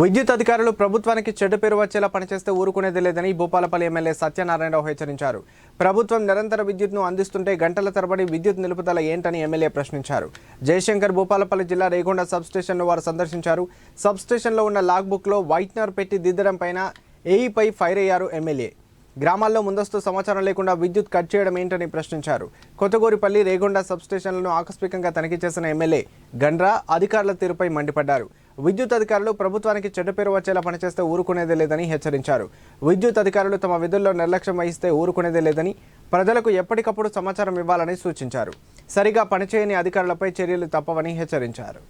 విద్యుత్ అధికారులు ప్రభుత్వానికి చెడ్డ పేరు వచ్చేలా పనిచేస్తే ఊరుకునేది లేదని భూపాలపల్లి ఎమ్మెల్యే సత్యనారాయణరావు హెచ్చరించారు. ప్రభుత్వం నిరంతర విద్యుత్ను అందిస్తుంటే గంటల తరబడి విద్యుత్ నిలుపుదల ఏంటని ఎమ్మెల్యే ప్రశ్నించారు. జయశంకర్ భూపాలపల్లి జిల్లా రేగొండ సబ్స్టేషన్ను వారు సందర్శించారు. సబ్స్టేషన్లో ఉన్న లాగ్బుక్లో వైట్నర్ పెట్టి దిద్దడం పైన ఏఈపై ఫైర్ అయ్యారు ఎమ్మెల్యే. గ్రామాల్లో ముందస్తు సమాచారం లేకుండా విద్యుత్ కట్ చేయడం ఏంటని ప్రశ్నించారు. కొత్తగూరిపల్లి రేగొండ సబ్స్టేషన్లను ఆకస్మికంగా తనిఖీ చేసిన ఎమ్మెల్యే గండ్రా అధికారుల తీరుపై మండిపడ్డారు. విద్యుత్ అధికారులు ప్రభుత్వానికి చెడ్డ పేరు వచ్చేలా పనిచేస్తే ఊరుకునేదే లేదని హెచ్చరించారు. విద్యుత్ అధికారులు తమ విధుల్లో నిర్లక్ష్యం వహిస్తే ఊరుకునేదే లేదని ప్రజలకు ఎప్పటికప్పుడు సమాచారం ఇవ్వాలని సూచించారు. సరిగా పనిచేయని అధికారులపై చర్యలు తప్పవని హెచ్చరించారు.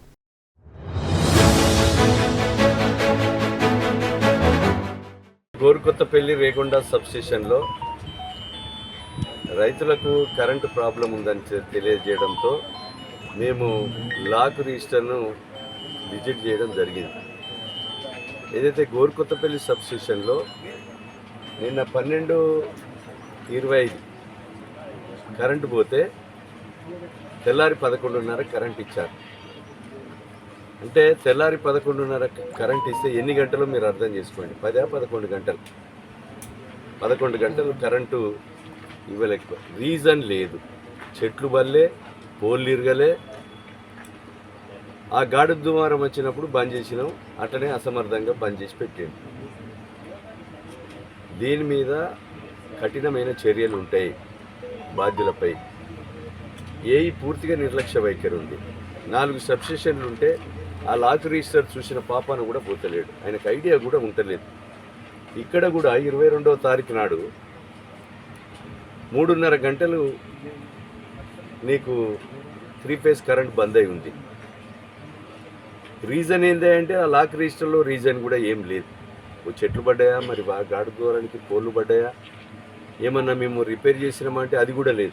గోరుకొత్తపల్లి రేగొండ సబ్ స్టేషన్లో రైతులకు కరెంటు ప్రాబ్లం ఉందని తెలియజేయడంతో మేము లాక్ రిజిస్టర్ను విజిట్ చేయడం జరిగింది. ఏదైతే గోరుకొత్తపల్లి సబ్ స్టేషన్లో నిన్న పన్నెండు ఇరవై ఐదు కరెంటు పోతే తెల్లారి పదకొండున్నర కరెంట్ ఇచ్చారు. అంటే తెల్లారి పదకొండున్నర కరెంట్ ఇస్తే ఎన్ని గంటలు మీరు అర్థం చేసుకోండి? పదా పదకొండు గంటలు. పదకొండు గంటలు కరెంటు ఇవ్వలేకపో రీజన్ లేదు. చెట్లు బల్లే పోల్ ఇరగలే ఆ గాడి దుమారం వచ్చినప్పుడు బంద్ చేసినాం. అట్లనే అసమర్థంగా బంద్ చేసి పెట్టాడు. దీని మీద కఠినమైన చర్యలు ఉంటాయి బాధ్యులపై. ఏఈ పూర్తిగా నిర్లక్ష్య వైఖరి ఉంది. నాలుగు సబ్స్టేషన్లు ఉంటే ఆ లాక్ రిజిస్టర్ చూసిన పాపాను కూడా పోతలేడు. ఆయనకు ఐడియా కూడా ఉంటలేదు ఇక్కడ కూడా ఇరవై రెండవ తారీఖు నాడు మూడున్నర గంటలు నీకు త్రీ ఫేజ్ కరెంట్ బంద్ అయి ఉంది. రీజన్ ఏంటి అంటే ఆ లాక్ రిజిస్టర్లో రీజన్ కూడా ఏం లేదు. ఓ చెట్లు పడ్డాయా? మరి బాగా గాడు దూరానికి పోళ్ళు పడ్డాయా? ఏమన్నా మేము రిపేర్ చేసినామంటే అది కూడా లేదు.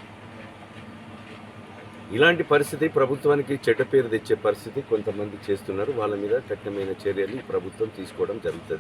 ఇలాంటి పరిస్థితి ప్రభుత్వానికి చెడ్డ పేరు తెచ్చే పరిస్థితి కొంతమంది చేస్తున్నారు. వాళ్ళ మీద కఠినమైన చర్యలు ఈ ప్రభుత్వం తీసుకోవడం జరుగుతుంది.